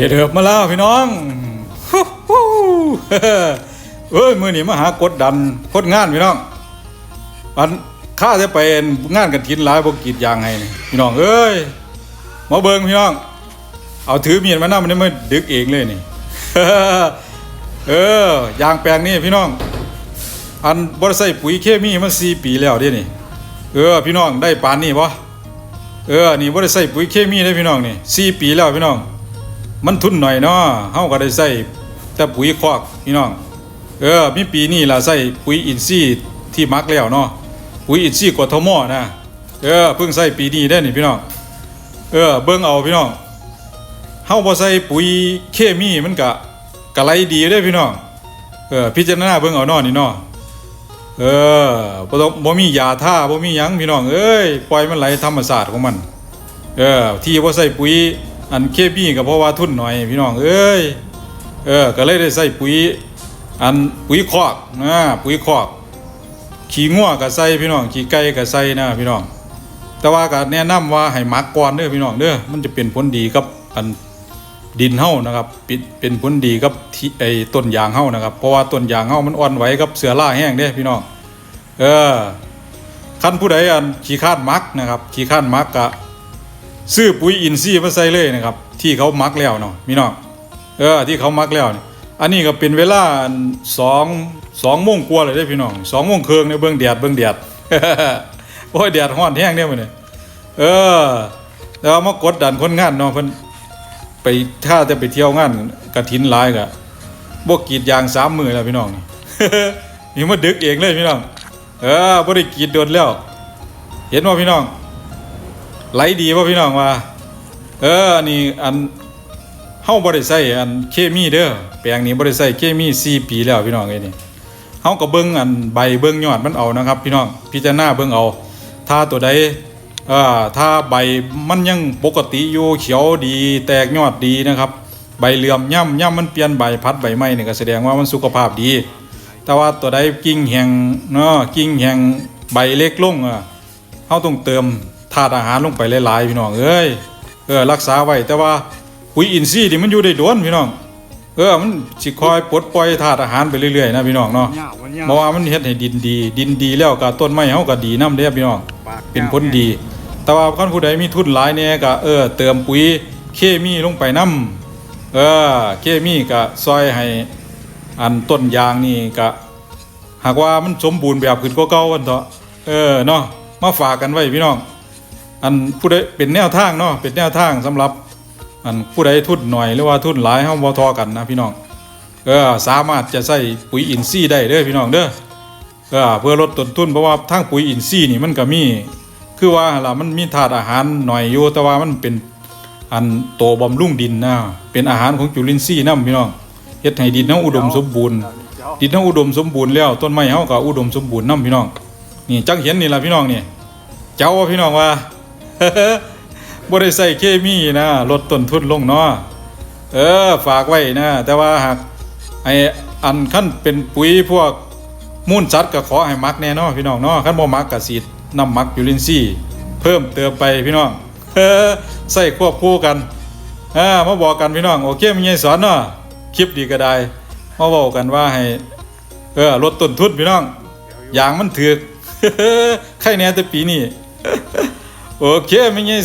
สียเดือบมาแล้วพี่น้องฮู้ฮู้เอ้ยมือนี้มาหากดดันโคตรงานพี่น้อง อันข้าจะไปงานกันทินหลายบกีดยางให้พี่น้องเอ้ยมาเบิงพี่น้อง เอาถือมีดมาหน้ามันนี่มาดึกเองเลยนี่เออยางแปลงนี่พี่น้อง อันบริษัทปุ๋ยเคมีมันสี่ปีแล้วเดินี่เออพี่น้องได้ปานนี่ปะเออนี่บริษัทปุ๋ยเคมีได้พี่น้องนี่สี่ปีแล้วพี่น้อง มันทุนหน่อยเนาะเฮาก็ได้ใส่แต่ปุ๋ยคอกพี่น้อง เออมีปีนี้ล่ะใส่ปุ๋ยอินทรีย์ที่มักแล้วเนาะปุ๋ยอินทรีย์กทมนะเออเพิ่งใส่ปีนี้ได้นี่พี่น้องเออเบิ่งเอาพี่น้องเฮาบ่ใส่ปุ๋ยเคมีมันก็กะไรดีเด้พี่น้องเออพิจารณาเบิ่งเอาเนาะนี่เนาะเออบ่ต้องบ่มียาท่าบ่มีหยังพี่น้องเอ้ยปล่อยมันไหลธรรมชาติของมัน เออที่บ่ใส่ปุ๋ย อันเคมีก็เพราะว่าทุนหน่อยพี่น้องเอ้ยเออก็เลยได้ใส่ปุ๋ยอันปุ๋ยคอกนะปุ๋ยคอก ขี้งัวก็ใส่พี่น้องขี้ไก่ก็ใส่นะพี่น้อง แต่ว่าก็แนะนำว่าให้หมักก่อนเด้อพี่น้องเด้อมันจะเป็นผลดีกับอันดินเฮานะครับเป็นผลดีกับที่ไอ้ต้นยางเฮานะครับ เพราะว่าต้นยางเฮามันอ่อนไหวกับเสือล่าแห้งเด้พี่น้องเออคันผู้ใดอันขี้คร้านมักนะครับขี้คร้านมักก็ ซื้อปุ๋ยอินทรีย์มาใส่เลยนะครับ ที่เขามักแล้วเนาะพี่น้องเออที่เขามักแล้วนี่อันนี้ก็เป็นเวลาสองสองโมงกว่าเลยเด้พี่น้องสองโมงเครึ่งในยเบื้องแดดเบื้องแดดโอ้ยแดดร้อนแห้งเนี่ยมันเนี่ยเออแล้วมากดดันคนงานเนาะเพิ่นไปถ้าจะไปเที่ยวงานกระถินหลายกะบกกีดยางสามมือแล้วพี่น้องนี่มีมาดึกเองเลยพี่น้องเออบ่ได้กีดโดนแล้ว เห็นว่าพี่น้อง ไหลดีว่าพี่น้องว่า เออนี่อันเฮาบ่ได้ใส่อันเคมีเด้อแปลงนี้บ่ได้ใส่เคมี4ปีแล้วพี่น้องเอ้นี่เฮาก็เบิ่งอันใบเบิ่งยอดมันเอานะครับ พี่น้องพิจารณาเบิ่งเอา ถ้าตัวใดเอ่อถ้าใบมันยังปกติอยู่เขียวดี แตกยอดดีนะครับ ใบเหลื่อมย่ำย่ำมันเปลี่ยนใบพัดใบไม้นี่ก็แสดงว่ามันสุขภาพดี แต่ว่าตัวใดกิ่งแหงเนาะกิ่งแหงใบเล็กลงอะเฮาต้องเติมาตุอาหารลงไปหลายๆพี่น้องเอ้ยเออรักษาไว้แต่ว่าปุ๋ยอินทรีย์นี่มันอยู่ได้โดนพี่น้องเออมันสิคอยปลดปล่อยธาตุอาหารไปเรื่อยๆนะพี่น้องเนาะยาวมันยาวเพราะว่ามันเฮ็ดให้ดินดี ดินดีแล้วก็ต้นไม้เฮาก็ดีนำเด้อพี่น้องปากเป็นผลดี แต่ว่าคันผู้ใดมีทุนหลายแน่ก็เออเติมปุ๋ยเคมีลงไปนํเออเคมีก็ซอยให้อันต้นยางนี่ก็หากว่ามันสมบูรณ์แบบขึ้นกว่าเก่าวันเถอะเออเนาะมาฝากกันไว้พี่น้อง อันผู้ใดเป็นแนวทางเนาะเป็นแนวทางสำหรับ อันผู้ใดทุนหน่อยหรือว่าทุนหลายเฮาบ่ทอกันนะพี่น้องเออสามารถจะใส่ปุ๋ยอินทรีย์ได้เด้อพี่น้องเด้อเออเพื่อลดต้นทุนเพราะว่าทางปุ๋ยอินทรีย์นี่มันก็มี คือว่าล่ะมันมีธาตุอาหารหน่อยอยู่แต่ว่ามันเป็นอันโตบำรุงดินนะเป็นอาหารของจุลินทรีย์นํพี่น้องเฮ็ดให้ดินเฮาอุดมสมบูรณ์ ดินเฮาอุดมสมบูรณ์แล้วต้นไม้เฮาก็อุดมสมบูรณ์นํพี่น้อง นี่จังเห็นนี่ล่ะพี่น้องนี่ เจ้าว่าพี่น้องว่า บ่ได้ใส่เคมีนะลดต้นทุนลงเนาะเออ ฝากไว้นะ แต่ว่าหากไออันขั้นเป็นปุ๋ยพวกมูลสัตว์ก็ขอให้มักแน่นอนพี่น้องเนาะขั้นบ่มักก็สีดน้ำมักยูรินซีย์เพิ่มเติมไปพี่น้องเออใส่ควบคู่กันอ่ามาบอกกันพี่น้องโอเคมีไงสอนเนาะคลิปดีก็ได้มาบอกกันว่าให้เออลดต้นทุนพี่น้องอย่างมันถือใครแน่แต่ปีนี้ O que, minha